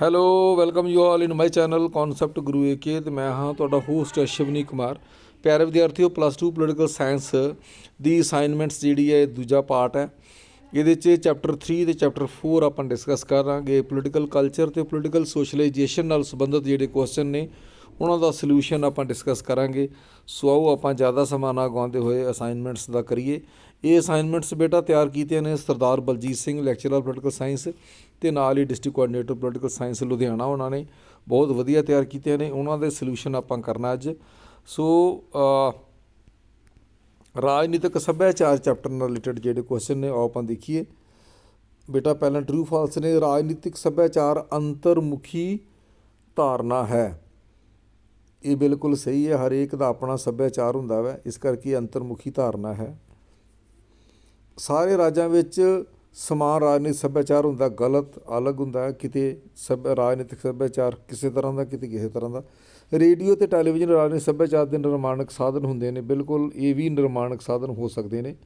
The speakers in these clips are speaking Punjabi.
Hello welcome you all in my channel concept Guru AK ਤੇ ਮੈਂ ਹਾਂ ਤੁਹਾਡਾ ਹੋਸਟ ਅਸ਼ਵਨੀ ਕੁਮਾਰ ਪਿਆਰੇ ਵਿਦਿਆਰਥੀਓ ਪਲੱਸ 2 ਪੋਲੀਟੀਕਲ ਸਾਇੰਸ ਦੀ ਅਸਾਈਨਮੈਂਟਸ ਜਿਹੜੀ ਹੈ, ਇਹ ਦੂਜਾ ਪਾਰਟ ਹੈ। ਇਹਦੇ 'ਚ ਚੈਪਟਰ 3 ਤੇ ਚੈਪਟਰ 4 ਆਪਾਂ ਡਿਸਕਸ ਕਰਾਂਗੇ। ਪੋਲੀਟੀਕਲ ਕਲਚਰ ਤੇ ਪੋਲੀਟੀਕਲ ਸੋਸ਼ਲਾਈਜੇਸ਼ਨ ਨਾਲ ਸੰਬੰਧਿਤ ਜਿਹੜੇ ਕੁਐਸਚਨ ਨੇ ਉਹਨਾਂ ਦਾ ਸੋਲੂਸ਼ਨ ਆਪਾਂ ਡਿਸਕਸ ਕਰਾਂਗੇ। ਸੋ ਆਓ ਆਪਾਂ ਜ਼ਿਆਦਾ ਸਮਾਂ ਨਾ ਗਵਾਉਂਦੇ ਹੋਏ ਅਸਾਈਨਮੈਂਟਸ ਦਾ ਕਰੀਏ। ਇਹ ਅਸਾਈਨਮੈਂਟਸ ਬੇਟਾ ਤਿਆਰ ਕੀਤੀਆਂ ਨੇ Sardar Baljit Singh lecturer political science ਤੇ ਨਾਲ ਹੀ district coordinator political science Ludhiana ਉਹਨਾਂ ਨੇ ਬਹੁਤ ਵਧੀਆ ਤਿਆਰ ਕੀਤੀਆਂ ਨੇ। ਉਹਨਾਂ ਦੇ ਸੋਲੂਸ਼ਨ ਆਪਾਂ ਕਰਨਾ ਅੱਜ। ਸੋ ਰਾਜਨੀਤਿਕ ਸੱਭਿਆਚਾਰ ਚੈਪਟਰ ਨਾਲ ਰਿਲੇਟਡ ਜਿਹੜੇ ਕੁਐਸਚਨ ਨੇ ਉਹ ਆਪਾਂ ਦੇਖੀਏ। ਬੇਟਾ, ਪਹਿਲਾਂ ਟਰੂ ਫਾਲਸ ਨੇ। ਰਾਜਨੀਤਿਕ ਸੱਭਿਆਚਾਰ ਅੰਤਰਮੁਖੀ ਧਾਰਨਾ ਹੈ। ਇਹ ਬਿਲਕੁਲ ਸਹੀ ਹੈ, ਹਰੇਕ ਦਾ ਆਪਣਾ ਸੱਭਿਆਚਾਰ ਹੁੰਦਾ ਵੈ, ਇਸ ਕਰਕੇ ਅੰਤਰਮੁਖੀ ਧਾਰਨਾ ਹੈ। ਸਾਰੇ ਰਾਜਾਂ ਵਿੱਚ ਸਮਾਨ ਰਾਜਨੀਤਿਕ ਸੱਭਿਆਚਾਰ ਹੁੰਦਾ, ਗਲਤ ਅਲੱਗ ਹੁੰਦਾ, ਕਿਤੇ ਸਭ, ਰਾਜਨੀਤਿਕ ਸੱਭਿਆਚਾਰ ਕਿਸੇ ਤਰ੍ਹਾਂ ਦਾ, ਕਿਤੇ ਕਿਸੇ ਤਰ੍ਹਾਂ ਦਾ। ਰੇਡੀਓ ਤੇ ਟੈਲੀਵਿਜ਼ਨ ਰਾਜਨੀਤਿਕ ਸੱਭਿਆਚਾਰ ਦੇ ਨਿਰਮਾਣਕ ਸਾਧਨ ਹੁੰਦੇ ਨੇ, ਬਿਲਕੁਲ ਇਹ ਵੀ ਨਿਰਮਾਣਕ ਸਾਧਨ ਹੋ ਸਕਦੇ ਨੇ।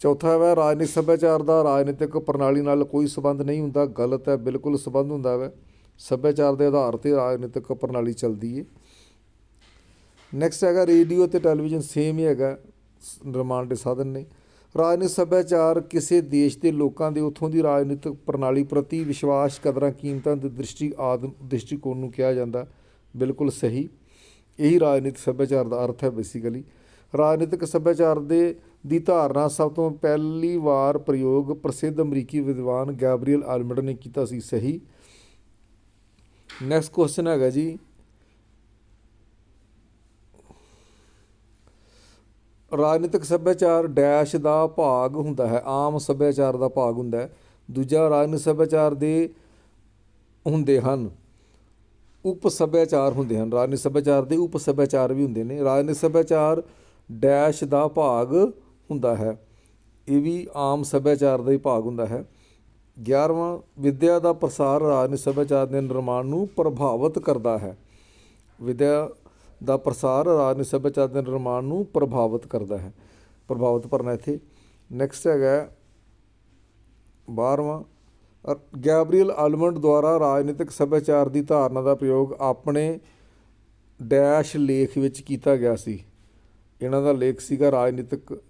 ਚੌਥਾ ਹੈ ਰਾਜਨੀਤਿਕ ਸੱਭਿਆਚਾਰ ਦਾ ਰਾਜਨੀਤਿਕ ਪ੍ਰਣਾਲੀ ਨਾਲ ਕੋਈ ਸਬੰਧ ਨਹੀਂ ਹੁੰਦਾ, ਗਲਤ ਹੈ, ਬਿਲਕੁਲ ਸਬੰਧ ਹੁੰਦਾ ਹੈ ਸੱਭਿਆਚਾਰ ਦੇ ਆਧਾਰ ਤੇ ਰਾਜਨੀਤਿਕ ਪ੍ਰਣਾਲੀ ਚੱਲਦੀ ਹੈ ਨੈਕਸਟ ਹੈਗਾ ਰੇਡੀਓ ਤੇ ਟੈਲੀਵਿਜ਼ਨ ਸੇਮ ਹੀ ਹੈਗਾ ਨਿਰਮਾਣ ਦੇ ਸਾਧਨ ਨੇ। ਰਾਜਨੀਤਿਕ ਸੱਭਿਆਚਾਰ ਕਿਸੇ ਦੇਸ਼ ਦੇ ਲੋਕਾਂ ਦੇ ਉੱਥੋਂ ਦੀ ਰਾਜਨੀਤਿਕ ਪ੍ਰਣਾਲੀ ਪ੍ਰਤੀ ਵਿਸ਼ਵਾਸ, ਕਦਰਾਂ, ਕੀਮਤਾਂ ਦੇ ਦ੍ਰਿਸ਼ਟੀ ਆਦਮ ਦ੍ਰਿਸ਼ਟੀਕੋਣ ਨੂੰ ਕਿਹਾ ਜਾਂਦਾ। ਬਿਲਕੁਲ ਸਹੀ। ਇਹੀ ਰਾਜਨੀਤਿਕ ਸੱਭਿਆਚਾਰ ਦਾ ਅਰਥ ਹੈ ਬੇਸਿਕਲੀ ਰਾਜਨੀਤਿਕ ਸੱਭਿਆਚਾਰ ਦੇ, ਦੀ ਧਾਰਨਾ ਸਭ ਤੋਂ ਪਹਿਲੀ ਵਾਰ ਪ੍ਰਯੋਗ ਪ੍ਰਸਿੱਧ ਅਮਰੀਕੀ ਵਿਦਵਾਨ ਗੈਬਰੀਅਲ ਆਲਮੰਡ ਨੇ ਕੀਤਾ ਸੀ। ਸਹੀ। ਨੈਕਸਟ ਕੁਐਸਚਨ ਹੈਗਾ ਜੀ। ਰਾਜਨੀਤਿਕ ਸੱਭਿਆਚਾਰ ਡੈਸ਼ ਦਾ ਭਾਗ ਹੁੰਦਾ ਹੈ, ਆਮ ਸੱਭਿਆਚਾਰ ਦਾ ਭਾਗ ਹੁੰਦਾ ਹੈ। ਦੂਜਾ, ਰਾਜਨੀਤਿਕ ਸੱਭਿਆਚਾਰ ਦੇ ਹੁੰਦੇ ਹਨ। ਉਪ ਸੱਭਿਆਚਾਰ ਹੁੰਦੇ ਹਨ। ਰਾਜਨੀਤਿਕ ਸੱਭਿਆਚਾਰ ਦੇ ਉਪ ਸੱਭਿਆਚਾਰ ਵੀ ਹੁੰਦੇ ਨੇ। ਰਾਜਨੀਤਿਕ ਸੱਭਿਆਚਾਰ ਡੈਸ਼ ਦਾ ਭਾਗ ਹੁੰਦਾ ਹੈ। ਇਹ ਵੀ ਆਮ ਸੱਭਿਆਚਾਰ ਦਾ ਹੀ ਭਾਗ ਹੁੰਦਾ ਹੈ। ਗਿਆਰਵਾਂ ਵਿੱਦਿਆ ਦਾ ਪ੍ਰਸਾਰ ਰਾਜਨੀਤਿਕ ਸੱਭਿਆਚਾਰ ਦੇ ਨਿਰਮਾਣ ਨੂੰ ਪ੍ਰਭਾਵਿਤ ਕਰਦਾ ਹੈ। ਵਿੱਦਿਆ ਦਾ ਪ੍ਰਸਾਰ ਰਾਜਨੀਤਿਕ ਸੱਭਿਆਚਾਰ ਦੇ ਨਿਰਮਾਣ ਨੂੰ ਪ੍ਰਭਾਵਿਤ ਕਰਦਾ ਹੈ। ਪ੍ਰਭਾਵਿਤ ਭਰਨਾ ਇੱਥੇ। ਨੈਕਸਟ ਹੈਗਾ 12ਵਾਂ ਗੈਬਰੀਅਲ ਆਲਮੰਡ ਦੁਆਰਾ ਰਾਜਨੀਤਿਕ ਸੱਭਿਆਚਾਰ ਦੀ ਧਾਰਨਾ ਦਾ ਪ੍ਰਯੋਗ ਆਪਣੇ ਡੈਸ਼ ਲੇਖ ਵਿੱਚ ਕੀਤਾ ਗਿਆ ਸੀ। ਇਹਨਾਂ ਦਾ ਲੇਖ ਸੀਗਾ ਰਾਜਨੀਤਿਕ,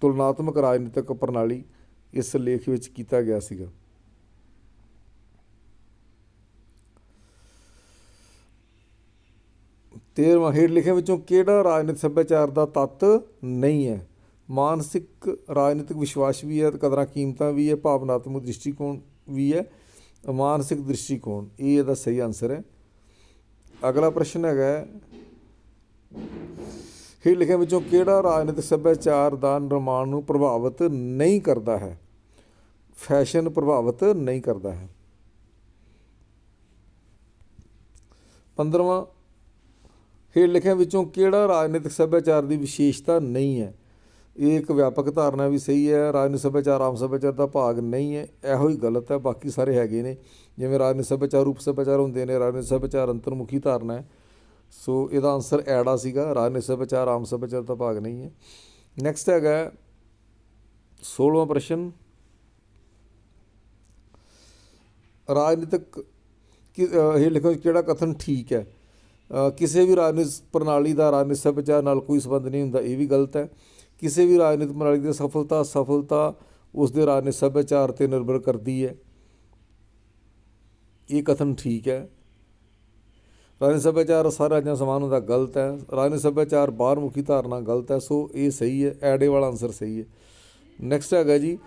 ਤੁਲਨਾਤਮਕ ਰਾਜਨੀਤਿਕ ਪ੍ਰਣਾਲੀ। ਇਸ ਲੇਖ ਵਿੱਚ ਕੀਤਾ ਗਿਆ ਸੀਗਾ। ਤੇਰਵਾਂ ਹੇਠ ਲਿਖੇ ਵਿੱਚੋਂ ਕਿਹੜਾ ਰਾਜਨੀਤਿਕ ਸੱਭਿਆਚਾਰ ਦਾ ਤੱਤ ਨਹੀਂ ਹੈ? ਮਾਨਸਿਕ, ਰਾਜਨੀਤਿਕ ਵਿਸ਼ਵਾਸ ਵੀ ਹੈ ਕਦਰਾਂ ਕੀਮਤਾਂ ਵੀ ਹੈ, ਭਾਵਨਾਤਮਕ ਦ੍ਰਿਸ਼ਟੀਕੋਣ ਵੀ ਹੈ ਮਾਨਸਿਕ ਦ੍ਰਿਸ਼ਟੀਕੋਣ, ਇਹ ਇਹਦਾ ਸਹੀ ਆਨਸਰ ਹੈ। ਅਗਲਾ ਪ੍ਰਸ਼ਨ ਹੈਗਾ ਹੇਠ ਲਿਖੇ ਵਿੱਚੋਂ ਕਿਹੜਾ ਰਾਜਨੀਤਿਕ ਸੱਭਿਆਚਾਰ ਦਾ ਨਿਰਮਾਣ ਨੂੰ ਪ੍ਰਭਾਵਿਤ ਨਹੀਂ ਕਰਦਾ ਹੈ? ਫੈਸ਼ਨ ਪ੍ਰਭਾਵਿਤ ਨਹੀਂ ਕਰਦਾ ਹੈ। 15ਵਾਂ ਹੇਠ ਲਿਖਿਆਂ ਵਿੱਚੋਂ ਕਿਹੜਾ ਰਾਜਨੀਤਿਕ ਸੱਭਿਆਚਾਰ ਦੀ ਵਿਸ਼ੇਸ਼ਤਾ ਨਹੀਂ ਹੈ? ਇਹ ਇੱਕ ਵਿਆਪਕ ਧਾਰਨਾ ਵੀ ਸਹੀ ਹੈ ਰਾਜਨੀਤਿਕ ਸੱਭਿਆਚਾਰ ਆਮ ਸੱਭਿਆਚਾਰ ਦਾ ਭਾਗ ਨਹੀਂ ਹੈ ਇਹੋ ਹੀ ਗਲਤ ਹੈ ਬਾਕੀ ਸਾਰੇ ਹੈਗੇ ਨੇ। ਜਿਵੇਂ ਰਾਜਨੀਤਿਕ ਸੱਭਿਆਚਾਰ ਰੂਪ ਸੱਭਿਆਚਾਰ ਹੁੰਦੇ ਨੇ ਰਾਜਨੀਤਿਕ ਸੱਭਿਆਚਾਰ ਅੰਤਰਮੁਖੀ ਧਾਰਨਾ ਹੈ। ਸੋ ਇਹਦਾ ਆਨਸਰ ਐੜਾ ਸੀਗਾ ਰਾਜਨੀਤਿਕ ਸੱਭਿਆਚਾਰ ਆਮ ਸੱਭਿਆਚਾਰ ਦਾ ਭਾਗ ਨਹੀਂ ਹੈ। ਨੈਕਸਟ ਹੈਗਾ 16ਵਾਂ ਪ੍ਰਸ਼ਨ। ਰਾਜਨੀਤਿਕ ਕਿ ਅ, ਇਹ ਲਿਖੋ ਕਿਹੜਾ ਕਥਨ ਠੀਕ ਹੈ? ਕਿਸੇ ਵੀ ਰਾਜਨੀਤਿਕ ਪ੍ਰਣਾਲੀ ਦਾ, ਰਾਜਨੀਤਿਕ ਸੱਭਿਆਚਾਰ ਨਾਲ ਕੋਈ ਸੰਬੰਧ ਨਹੀਂ ਹੁੰਦਾ, ਇਹ ਵੀ ਗਲਤ ਹੈ। ਕਿਸੇ ਵੀ ਰਾਜਨੀਤਿਕ ਪ੍ਰਣਾਲੀ ਦੀ ਸਫਲਤਾ ਸਫਲਤਾ ਉਸ ਦੇ ਰਾਜਨੀਤਿਕ ਸੱਭਿਆਚਾਰ ਤੇ ਨਿਰਭਰ ਕਰਦੀ ਹੈ। ਇਹ ਕਥਨ ਠੀਕ ਹੈ। ਰਾਜਨੀਤਿਕ ਸੱਭਿਆਚਾਰ ਸਾਰਾ ਜਾਂ ਸਮਾਨ ਹੁੰਦਾ, ਗਲਤ ਹੈ। ਰਾਜਨੀਤਿਕ ਸੱਭਿਆਚਾਰ ਬਾਹਰਮੁਖੀ ਧਾਰਨਾ ਗਲਤ ਹੈ, ਸੋ ਇਹ ਸਹੀ ਹੈ ਐਡੇ ਵਾਲਾ ਆਨਸਰ ਸਹੀ ਹੈ। ਨੈਕਸਟ ਹੈਗਾ ਜੀ,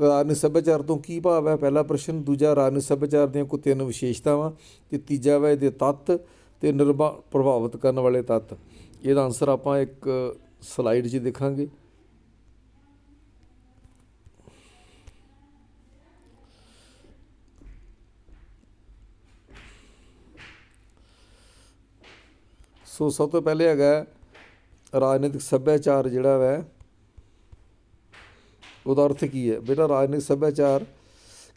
ਰਾਜਨੀਤਿਕ ਸੱਭਿਆਚਾਰ ਤੋਂ ਕੀ ਭਾਵ ਹੈ? ਪਹਿਲਾ ਪ੍ਰਸ਼ਨ, ਦੂਜਾ ਰਾਜਨੀਤਿਕ ਸੱਭਿਆਚਾਰ ਦੀਆਂ ਕੋਈ ਤਿੰਨ ਵਿਸ਼ੇਸ਼ਤਾਵਾਂ, ਤੇ ਤੀਜਾ ਵਾ ਇਹਦੇ ਤੱਤ ਤੇ ਨਿਰਭਾ, ਪ੍ਰਭਾਵਿਤ ਕਰਨ ਵਾਲੇ ਤੱਤ। ਇਹਦਾ ਆਨਸਰ ਆਪਾਂ ਇੱਕ ਸਲਾਈਡ 'ਚ ਦੇਖਾਂਗੇ। ਸੋ ਸਭ ਤੋਂ ਪਹਿਲੇ ਹੈਗਾ ਰਾਜਨੀਤਿਕ ਸੱਭਿਆਚਾਰ ਜਿਹੜਾ ਵੈ, ਉਹਦਾ ਅਰਥ ਕੀ ਹੈ? ਬੇਟਾ, ਰਾਜਨੀਤਿਕ ਸੱਭਿਆਚਾਰ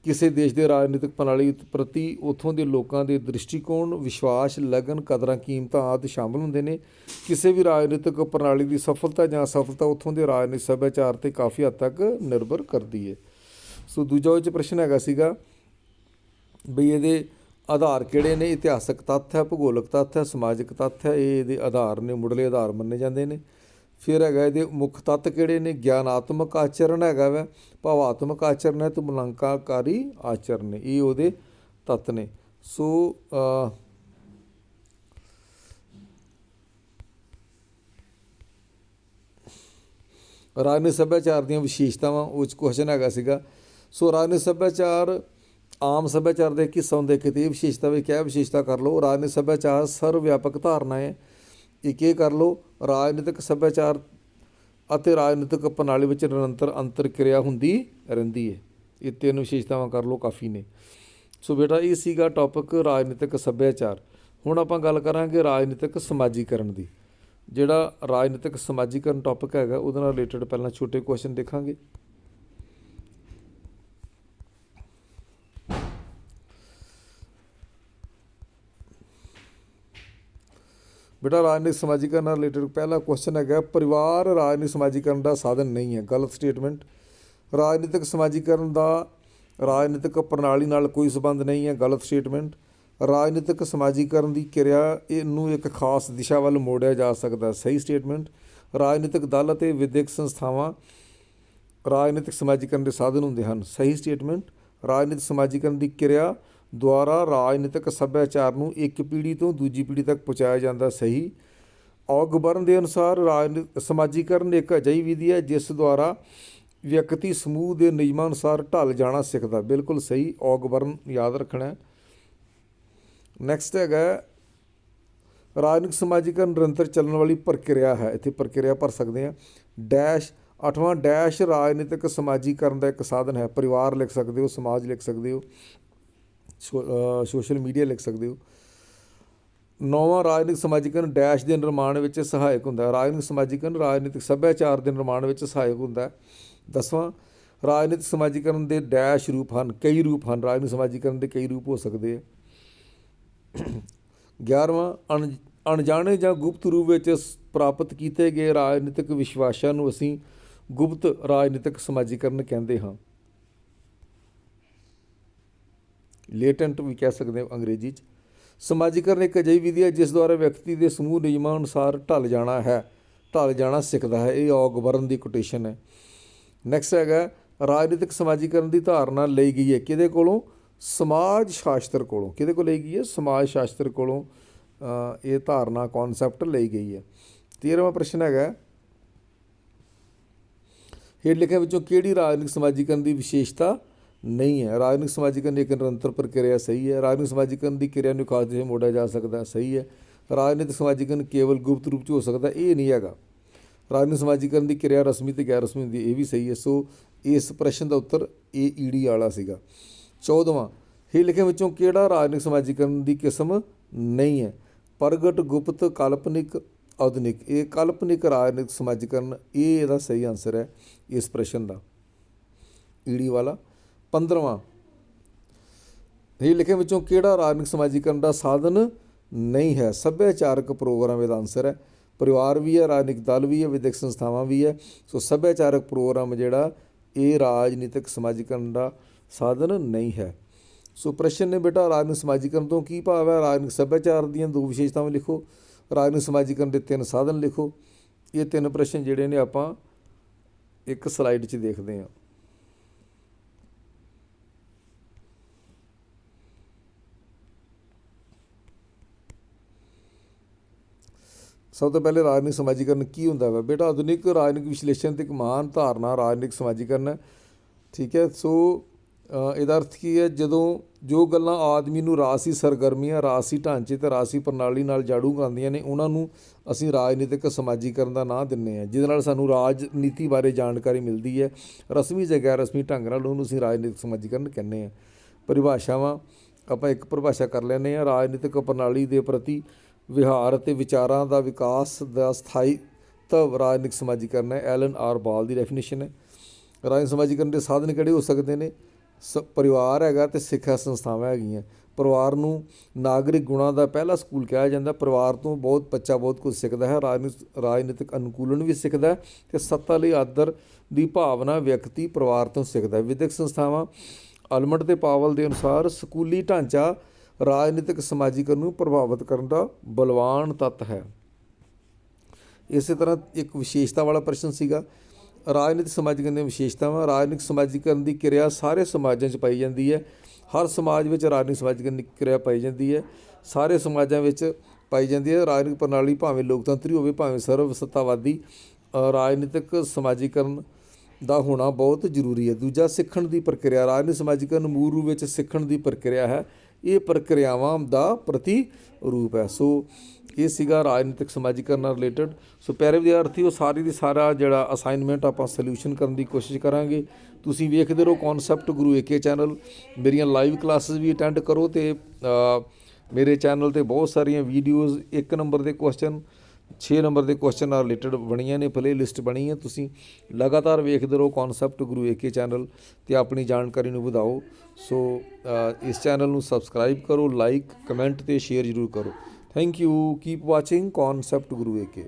ਕਿਸੇ ਦੇਸ਼ ਦੇ ਰਾਜਨੀਤਿਕ ਪ੍ਰਣਾਲੀ ਪ੍ਰਤੀ ਉਥੋਂ ਦੇ ਲੋਕਾਂ ਦੇ ਦ੍ਰਿਸ਼ਟੀਕੋਣ, ਵਿਸ਼ਵਾਸ, ਲਗਨ, ਕਦਰਾਂ, ਕੀਮਤਾਂ ਆਦਿ ਸ਼ਾਮਲ ਹੁੰਦੇ ਨੇ। ਕਿਸੇ ਵੀ ਰਾਜਨੀਤਿਕ ਪ੍ਰਣਾਲੀ ਦੀ ਸਫਲਤਾ ਜਾਂ ਅਸਫਲਤਾ ਉਥੋਂ ਦੇ ਰਾਜਨੀਤਿਕ ਸੱਭਿਆਚਾਰ ਤੇ ਕਾਫੀ ਹੱਦ ਤੱਕ ਨਿਰਭਰ ਕਰਦੀ ਹੈ। ਸੋ ਦੂਜਾ ਉਹ 'ਚ ਪ੍ਰਸ਼ਨ ਹੈਗਾ ਸੀਗਾ ਬਈ ਇਹਦੇ ਆਧਾਰ ਕਿਹੜੇ ਨੇ? ਇਤਿਹਾਸਕ ਤੱਥ ਹੈ, ਭੂਗੋਲਿਕ ਤੱਥ ਹੈ, ਸਮਾਜਿਕ ਤੱਥ ਹੈ। ਇਹ ਇਹਦੇ ਆਧਾਰ ਨੇ, ਮੁੱਢਲੇ ਆਧਾਰ ਮੰਨੇ ਜਾਂਦੇ ਨੇ। ਫਿਰ ਹੈਗਾ ਇਹਦੇ ਮੁੱਖ ਤੱਤ ਕਿਹੜੇ ਨੇ? ਗਿਆਨਾਤਮਕ ਆਚਰਣ ਹੈਗਾ ਵਾ ਭਾਵਾਤਮਕ ਆਚਰਣ ਹੈ ਤੇ ਮੁਲੰਕਾਕਾਰੀ ਆਚਰਣ ਨੇ ਇਹ ਉਹਦੇ ਤੱਤ ਨੇ। ਸੋ ਅ, ਰਾਜਨੀਤਿਕ ਸੱਭਿਆਚਾਰ ਦੀਆਂ ਵਿਸ਼ੇਸ਼ਤਾਵਾਂ ਉਹ 'ਚ ਕੁਐਸਚਨ ਹੈਗਾ ਸੀਗਾ। ਸੋ ਰਾਜਨੀਤਿਕ ਸੱਭਿਆਚਾਰ ਆਮ ਸੱਭਿਆਚਾਰ ਦੇ ਕਿਸ ਹੁੰਦੇ ਕਿਤੇ ਵਿਸ਼ੇਸ਼ਤਾ ਵੀ ਕਿਆ ਵਿਸ਼ੇਸ਼ਤਾ ਕਰ ਲਓ? ਰਾਜਨੀਤਿਕ ਸੱਭਿਆਚਾਰ ਸਰਵ ਵਿਆਪਕ ਧਾਰਨਾ ਹੈ। ਇੱਕ ਇਹ ਕਰ ਲਓ ਰਾਜਨੀਤਿਕ ਸੱਭਿਆਚਾਰ ਅਤੇ ਰਾਜਨੀਤਿਕ ਪ੍ਰਣਾਲੀ ਵਿੱਚ ਨਿਰੰਤਰ ਅੰਤਰ ਕਿਰਿਆ ਹੁੰਦੀ ਰਹਿੰਦੀ ਹੈ। ਇਹ ਤਿੰਨ ਵਿਸ਼ੇਸ਼ਤਾਵਾਂ ਕਰ ਲਓ, ਕਾਫੀ ਨੇ। ਸੋ ਬੇਟਾ, ਇਹ ਸੀਗਾ ਟੌਪਿਕ ਰਾਜਨੀਤਿਕ ਸੱਭਿਆਚਾਰ। ਹੁਣ ਆਪਾਂ ਗੱਲ ਕਰਾਂਗੇ ਰਾਜਨੀਤਿਕ ਸਮਾਜੀਕਰਨ ਦੀ। ਜਿਹੜਾ ਰਾਜਨੀਤਿਕ ਸਮਾਜੀਕਰਨ ਟੌਪਿਕ ਹੈਗਾ, ਉਹਦੇ ਨਾਲ ਰਿਲੇਟਡ ਪਹਿਲਾਂ ਛੋਟੇ ਕੁਐਸਚਨ ਦੇਖਾਂਗੇ। ਬੇਟਾ, ਰਾਜਨੀਤਿਕ ਸਮਾਜੀਕਰਨ ਨਾਲ ਰਿਲੇਟਡ ਪਹਿਲਾ ਕੁਐਸਚਨ ਹੈਗਾ, ਪਰਿਵਾਰ ਰਾਜਨੀਤਿਕ ਸਮਾਜੀਕਰਨ ਦਾ ਸਾਧਨ ਨਹੀਂ ਹੈ। ਗਲਤ ਸਟੇਟਮੈਂਟ ਰਾਜਨੀਤਿਕ ਸਮਾਜੀਕਰਨ ਦਾ ਰਾਜਨੀਤਿਕ ਪ੍ਰਣਾਲੀ ਨਾਲ ਕੋਈ ਸੰਬੰਧ ਨਹੀਂ ਹੈ। ਗਲਤ ਸਟੇਟਮੈਂਟ ਰਾਜਨੀਤਿਕ ਸਮਾਜੀਕਰਨ ਦੀ ਕਿਰਿਆ ਇਹਨੂੰ ਇੱਕ ਖਾਸ ਦਿਸ਼ਾ ਵੱਲ ਮੋੜਿਆ ਜਾ ਸਕਦਾ। ਸਹੀ ਸਟੇਟਮੈਂਟ ਰਾਜਨੀਤਿਕ ਦਲ ਅਤੇ ਵਿਦਿਅਕ ਸੰਸਥਾਵਾਂ ਰਾਜਨੀਤਿਕ ਸਮਾਜੀਕਰਨ ਦੇ ਸਾਧਨ ਹੁੰਦੇ ਹਨ। ਸਹੀ ਸਟੇਟਮੈਂਟ ਰਾਜਨੀਤਿਕ ਸਮਾਜੀਕਰਨ ਦੀ ਕਿਰਿਆ ਦੁਆਰਾ ਰਾਜਨੀਤਿਕ ਸੱਭਿਆਚਾਰ ਨੂੰ ਇੱਕ ਪੀੜ੍ਹੀ ਤੋਂ ਦੂਜੀ ਪੀੜ੍ਹੀ ਤੱਕ ਪਹੁੰਚਾਇਆ ਜਾਂਦਾ ਸਹੀ। ਔਗਬਰਨ ਦੇ ਅਨੁਸਾਰ ਰਾਜਨੀਤਿਕ ਸਮਾਜੀਕਰਨ ਇੱਕ ਅਜਿਹੀ ਵਿਧੀ ਹੈ ਜਿਸ ਦੁਆਰਾ ਵਿਅਕਤੀ ਸਮੂਹ ਦੇ ਨਿਯਮਾਂ ਅਨੁਸਾਰ ਢਲ ਜਾਣਾ ਸਿੱਖਦਾ। ਬਿਲਕੁਲ ਸਹੀ, ਔਗਬਰਨ ਯਾਦ ਰੱਖਣਾ ਨੈਕਸਟ ਹੈਗਾ ਰਾਜਨੀਤਿਕ ਸਮਾਜੀਕਰਨ ਨਿਰੰਤਰ ਚੱਲਣ ਵਾਲੀ ਪ੍ਰਕਿਰਿਆ ਹੈ। ਇੱਥੇ ਪ੍ਰਕਿਰਿਆ ਭਰ ਸਕਦੇ ਆ ਡੈਸ਼, ਅਠਵਾਂ ਡੈਸ਼ ਰਾਜਨੀਤਿਕ ਸਮਾਜੀਕਰਨ ਦਾ ਇੱਕ ਸਾਧਨ ਹੈ। ਪਰਿਵਾਰ ਲਿਖ ਸਕਦੇ ਹੋ, ਸਮਾਜ ਲਿਖ ਸਕਦੇ ਹੋ। ਸੋਸ਼ਲ ਮੀਡੀਆ ਲਿਖ ਸਕਦੇ ਹੋ। ਨੌਵਾਂ ਰਾਜਨੀਤਿਕ ਸਮਾਜੀਕਰਨ ਡੈਸ਼ ਦੇ ਨਿਰਮਾਣ ਵਿੱਚ ਸਹਾਇਕ ਹੁੰਦਾ ਹੈ। ਰਾਜਨੀਤਿਕ ਸਮਾਜੀਕਰਨ ਰਾਜਨੀਤਿਕ ਸੱਭਿਆਚਾਰ ਦੇ ਨਿਰਮਾਣ ਵਿੱਚ ਸਹਾਇਕ ਹੁੰਦਾ ਹੈ। ਦਸਵਾਂ, ਰਾਜਨੀਤਿਕ ਸਮਾਜੀਕਰਨ ਦੇ ਡੈਸ਼ ਰੂਪ ਹਨ, ਕਈ ਰੂਪ ਹਨ। ਰਾਜਨੀਤਿਕ ਸਮਾਜੀਕਰਨ ਦੇ ਕਈ ਰੂਪ ਹੋ ਸਕਦੇ ਆ 11ਵਾਂ ਅਣ ਅਣਜਾਣੇ ਜਾਂ ਗੁਪਤ ਰੂਪ ਵਿੱਚ ਸ- ਪ੍ਰਾਪਤ ਕੀਤੇ ਗਏ ਰਾਜਨੀਤਿਕ ਵਿਸ਼ਵਾਸਾਂ ਨੂੰ ਅਸੀਂ ਗੁਪਤ ਰਾਜਨੀਤਿਕ ਸਮਾਜੀਕਰਨ ਕਹਿੰਦੇ ਹਾਂ। ਲੇਟੈਂਟ ਵੀ ਕਹਿ ਸਕਦੇ ਹਾਂ ਅੰਗਰੇਜ਼ੀ 'ਚ। ਸਮਾਜੀਕਰਨ ਇੱਕ ਅਜਿਹੀ ਵਿਧੀ ਹੈ ਜਿਸ ਦੁਆਰਾ ਵਿਅਕਤੀ ਦੇ ਸਮੂਹ ਨਿਯਮਾਂ ਅਨੁਸਾਰ ਢਲ ਜਾਣਾ ਹੈ, ਢਲ ਜਾਣਾ ਸਿੱਖਦਾ ਹੈ। ਇਹ ਔਗਬਰਨ ਦੀ ਕੋਟੇਸ਼ਨ ਹੈ। ਨੈਕਸਟ ਹੈਗਾ, ਰਾਜਨੀਤਿਕ ਸਮਾਜੀਕਰਨ ਦੀ ਧਾਰਨਾ ਲਈ ਗਈ ਹੈ। ਕਿਹਦੇ ਕੋਲੋਂ? ਸਮਾਜ ਸ਼ਾਸਤਰ ਕੋਲੋਂ। ਕਿਹਦੇ ਕੋਲ ਲਈ ਗਈ ਹੈ? ਸਮਾਜ ਸ਼ਾਸਤਰ ਕੋਲੋਂ ਇਹ ਧਾਰਨਾ ਕਨਸੈਪਟ ਲਈ ਗਈ ਹੈ। 13ਵਾਂ ਪ੍ਰਸ਼ਨ ਹੈਗਾ, ਹੇਠ ਲਿਖਿਆਂ ਵਿੱਚੋਂ ਕਿਹੜੀ ਰਾਜਨੀਤਿਕ ਸਮਾਜੀਕਰਨ ਦੀ ਵਿਸ਼ੇਸ਼ਤਾ ਨਹੀਂ ਹੈ। ਰਾਜਨੀਤਿਕ ਸਮਾਜੀਕਰਨ ਇੱਕ ਨਿਰੰਤਰ ਪ੍ਰਕਿਰਿਆ ਸਹੀ ਹੈ। ਰਾਜਨੀਤਿਕ ਸਮਾਜੀਕਰਨ ਦੀ ਕਿਰਿਆ ਨੂੰ ਖਾਸ ਦੇ ਮੋੜਿਆ ਜਾ ਸਕਦਾ ਸਹੀ ਹੈ। ਰਾਜਨੀਤਿਕ ਸਮਾਜੀਕਰਨ ਕੇਵਲ ਗੁਪਤ ਰੂਪ 'ਚ ਹੋ ਸਕਦਾ ਇਹ ਨਹੀਂ ਹੈਗਾ। ਰਾਜਨੀਤਿਕ ਸਮਾਜੀਕਰਨ ਦੀ ਕਿਰਿਆ ਰਸਮੀ ਤੇ ਗੈਰ ਰਸਮੀ ਹੁੰਦੀ ਹੈ। ਇਹ ਵੀ ਸਹੀ ਹੈ। ਸੋ ਇਸ ਪ੍ਰਸ਼ਨ ਦਾ ਉੱਤਰ ਇਹ ਈਡੀ ਵਾਲਾ ਸੀਗਾ। 14ਵਾਂ ਹੇਠ ਲਿਖਿਆਂ ਵਿੱਚੋਂ ਕਿਹੜਾ ਰਾਜਨੀਤਿਕ ਸਮਾਜੀਕਰਨ ਦੀ ਕਿਸਮ ਨਹੀਂ ਹੈ? ਪ੍ਰਗਟ, ਗੁਪਤ, ਕਾਲਪਨਿਕ, ਆਧੁਨਿਕ। ਇਹ ਕਾਲਪਨਿਕ ਰਾਜਨੀਤਿਕ ਸਮਾਜੀਕਰਨ ਇਹ ਇਹਦਾ ਸਹੀ ਆਨਸਰ ਹੈ ਇਸ ਪ੍ਰਸ਼ਨ ਦਾ। ਈਡੀ ਵਾਲਾ। 15ਵਾਂ ਇਹ ਲਿਖੇ ਵਿੱਚੋਂ ਕਿਹੜਾ ਰਾਜਨੀਤਿਕ ਸਮਾਜੀਕਰਨ ਦਾ ਸਾਧਨ ਨਹੀਂ ਹੈ? ਸੱਭਿਆਚਾਰਕ ਪ੍ਰੋਗਰਾਮ ਇਹਦਾ ਆਨਸਰ ਹੈ। ਪਰਿਵਾਰ ਵੀ ਹੈ, ਰਾਜਨੀਤਿਕ ਦਲ ਵੀ ਹੈ, ਵਿਦਿਅਕ ਸੰਸਥਾਵਾਂ ਵੀ ਹੈ। ਸੋ ਸੱਭਿਆਚਾਰਕ ਪ੍ਰੋਗਰਾਮ ਜਿਹੜਾ, ਇਹ ਰਾਜਨੀਤਿਕ ਸਮਾਜੀਕਰਨ ਦਾ ਸਾਧਨ ਨਹੀਂ ਹੈ। ਸੋ ਪ੍ਰਸ਼ਨ ਨੇ ਬੇਟਾ, ਰਾਜਨੀਤਿਕ ਸਮਾਜੀਕਰਨ ਤੋਂ ਕੀ ਭਾਵ ਹੈ? ਰਾਜਨੀਤਿਕ ਸੱਭਿਆਚਾਰ ਦੀਆਂ ਦੋ ਵਿਸ਼ੇਸ਼ਤਾਵਾਂ ਲਿਖੋ। ਰਾਜਨੀਤਿਕ ਸਮਾਜੀਕਰਨ ਦੇ ਤਿੰਨ ਸਾਧਨ ਲਿਖੋ। ਇਹ ਤਿੰਨ ਪ੍ਰਸ਼ਨ ਜਿਹੜੇ ਨੇ ਆਪਾਂ ਇੱਕ ਸਲਾਈਡ 'ਚ ਦੇਖਦੇ ਹਾਂ। ਸਭ ਤੋਂ ਪਹਿਲੇ ਰਾਜਨੀਤਿਕ ਸਮਾਜੀਕਰਨ ਕੀ ਹੁੰਦਾ ਵਾ? ਬੇਟਾ ਆਧੁਨਿਕ ਰਾਜਨੀਤਿਕ ਵਿਸ਼ਲੇਸ਼ਣ ਤੇ ਇੱਕ ਮਹਾਨ ਧਾਰਨਾ ਰਾਜਨੀਤਿਕ ਸਮਾਜੀਕਰਨ ਹੈ। ਠੀਕ ਹੈ? ਸੋ ਇਹਦਾ ਅਰਥ ਕੀ ਹੈ? ਜਦੋਂ ਜੋ ਗੱਲਾਂ ਆਦਮੀ ਨੂੰ ਰਾਸੀ ਸਰਗਰਮੀਆਂ, ਰਾਸੀ ਢਾਂਚੇ ਤੇ ਰਾਸੀ ਪ੍ਰਣਾਲੀ ਨਾਲ ਜਾੜੂ ਕਰਾਉਂਦੀਆਂ ਨੇ, ਉਹਨਾਂ ਨੂੰ ਅਸੀਂ ਰਾਜਨੀਤਿਕ ਸਮਾਜੀਕਰਨ ਦਾ ਨਾਂ ਦਿੰਨੇ ਆ ਜਿਹਦੇ ਨਾਲ ਸਾਨੂੰ ਰਾਜਨੀਤੀ ਬਾਰੇ ਜਾਣਕਾਰੀ ਮਿਲਦੀ ਹੈ। ਰਸਮੀ ਜਾਂ ਗੈਰ ਰਸਮੀ ਢੰਗ ਨਾਲ ਉਹਨੂੰ ਅਸੀਂ ਰਾਜਨੀਤਿਕ ਸਮਾਜੀਕਰਨ ਕਹਿੰਦੇ ਆ ਪਰਿਭਾਸ਼ਾਵਾਂ ਆਪਾਂ ਇੱਕ ਪਰਿਭਾਸ਼ਾ ਕਰ ਲੈਂਦੇ ਆ ਰਾਜਨੀਤਿਕ ਪ੍ਰਣਾਲੀ ਦੇ ਪ੍ਰਤੀ ਵਿਹਾਰ ਅਤੇ ਵਿਚਾਰਾਂ ਦਾ ਵਿਕਾਸ ਦਾ ਸਥਾਈ ਤਵ ਰਾਜਨੀਤਿਕ ਸਮਾਜੀਕਰਨ ਹੈ। ਐਲਨ ਆਰ ਬਾਲ ਦੀ ਡੈਫੀਨੇਸ਼ਨ ਹੈ। ਰਾਜਨੀਤਿਕ ਸਮਾਜੀਕਰਨ ਦੇ ਸਾਧਨ ਕਿਹੜੇ ਹੋ ਸਕਦੇ ਨੇ? ਸ, ਪਰਿਵਾਰ ਹੈਗਾ ਤੇ ਸਿੱਖਿਆ ਸੰਸਥਾਵਾਂ ਹੈਗੀਆਂ। ਪਰਿਵਾਰ ਨੂੰ ਨਾਗਰਿਕ ਗੁਣਾਂ ਦਾ ਪਹਿਲਾ ਸਕੂਲ ਕਿਹਾ ਜਾਂਦਾ। ਪਰਿਵਾਰ ਤੋਂ ਬਹੁਤ ਬੱਚਾ ਬਹੁਤ ਕੁਝ ਸਿੱਖਦਾ ਹੈ। ਰਾਜਨੀਤ, ਰਾਜਨੀਤਿਕ ਅਨੁਕੂਲਨ ਵੀ ਸਿੱਖਦਾ ਹੈ ਤੇ ਸੱਤਾ ਲਈ ਆਦਰ ਦੀ ਭਾਵਨਾ ਵਿਅਕਤੀ ਪਰਿਵਾਰ ਤੋਂ ਸਿੱਖਦਾ ਹੈ। ਵਿਦਿਅਕ ਸੰਸਥਾਵਾਂ ਅਲਮਟ ਤੇ ਪਾਵਲ ਦੇ ਅਨੁਸਾਰ ਸਕੂਲੀ ਢਾਂਚਾ ਰਾਜਨੀਤਿਕ ਸਮਾਜੀਕਰਨ ਨੂੰ ਪ੍ਰਭਾਵਿਤ ਕਰਨ ਦਾ ਬਲਵਾਨ ਤੱਤ ਹੈ। ਇਸੇ ਤਰ੍ਹਾਂ ਇੱਕ ਵਿਸ਼ੇਸ਼ਤਾ ਵਾਲਾ ਪ੍ਰਸ਼ਨ ਸੀਗਾ, ਰਾਜਨੀਤਿਕ ਸਮਾਜੀਕਰਨ ਦੀਆਂ ਵਿਸ਼ੇਸ਼ਤਾਵਾਂ, ਰਾਜਨੀਤਿਕ ਸਮਾਜੀਕਰਨ ਦੀ ਕਿਰਿਆ ਸਾਰੇ ਸਮਾਜਾਂ 'ਚ ਪਾਈ ਜਾਂਦੀ ਹੈ। ਹਰ ਸਮਾਜ ਵਿੱਚ ਰਾਜਨੀਤਿਕ ਸਮਾਜੀਕਰਨ ਦੀ ਕਿਰਿਆ ਪਾਈ ਜਾਂਦੀ ਹੈ। ਸਾਰੇ ਸਮਾਜਾਂ ਵਿੱਚ ਪਾਈ ਜਾਂਦੀ ਹੈ। ਰਾਜਨੀਤਿਕ ਪ੍ਰਣਾਲੀ ਭਾਵੇਂ ਲੋਕਤੰਤਰੀ ਹੋਵੇ, ਭਾਵੇਂ ਸਰਵ ਸੱਤਾਵਾਦੀ ਰਾਜਨੀਤਿਕ ਸਮਾਜੀਕਰਨ ਦਾ ਹੋਣਾ ਬਹੁਤ ਜ਼ਰੂਰੀ ਹੈ। ਦੂਜਾ ਸਿੱਖਣ ਦੀ ਪ੍ਰਕਿਰਿਆ, ਰਾਜਨੀਤਿਕ ਸਮਾਜੀਕਰਨ ਮੂਲ ਰੂਪ ਵਿੱਚ ਸਿੱਖਣ ਦੀ ਪ੍ਰਕਿਰਿਆ ਹੈ। ਇਹ ਪ੍ਰਕਿਰਿਆਵਾਂ ਦਾ ਪ੍ਰਤੀ ਰੂਪ ਹੈ। ਸੋ ਇਹ ਸੀਗਾ ਰਾਜਨੀਤਿਕ ਸਮਾਜੀਕਰਨ ਨਾਲ ਰਿਲੇਟਡ ਸੋ ਪਿਆਰੇ ਵਿਦਿਆਰਥੀਓ, ਸਾਰੀ ਦੀ ਸਾਰਾ ਜਿਹੜਾ ਅਸਾਈਨਮੈਂਟ ਆਪਾਂ ਸੋਲੂਸ਼ਨ ਕਰਨ ਦੀ ਕੋਸ਼ਿਸ਼ ਕਰਾਂਗੇ। ਤੁਸੀਂ ਵੇਖਦੇ ਰਹੋ ਕਨਸੈਪਟ ਗੁਰੂ ਏਕੇ ਚੈਨਲ ਮੇਰੀਆਂ ਲਾਈਵ ਕਲਾਸਿਸ ਵੀ ਅਟੈਂਡ ਕਰੋ ਤੇ ਮੇਰੇ ਚੈਨਲ ਤੇ ਬਹੁਤ ਸਾਰੀਆਂ ਵੀਡੀਓਜ਼ ਇੱਕ ਨੰਬਰ ਦੇ ਕੁਐਸਚਨ 6 ਨੰਬਰ ਦੇ ਕੁਐਸਚਨ ਨਾਲ ਰਿਲੇਟਡ ਬਣੀਆਂ ਨੇ ਪਲੇ ਲਿਸਟ ਬਣੀ ਹੈ ਤੁਸੀਂ ਲਗਾਤਾਰ ਵੇਖਦੇ ਰਹੋ ਕਨਸੈਪਟ ਗੁਰੂ ਏਕੇ ਚੈਨਲ ਤੇ ਆਪਣੀ ਜਾਣਕਾਰੀ ਨੂੰ ਵਧਾਓ। ਸੋ ਇਸ ਚੈਨਲ ਨੂੰ ਸਬਸਕ੍ਰਾਈਬ ਕਰੋ ਲਾਈਕ ਕਮੈਂਟ ਤੇ ਸ਼ੇਅਰ ਜ਼ਰੂਰ ਕਰੋ। Thank you keep watching Concept Guru AK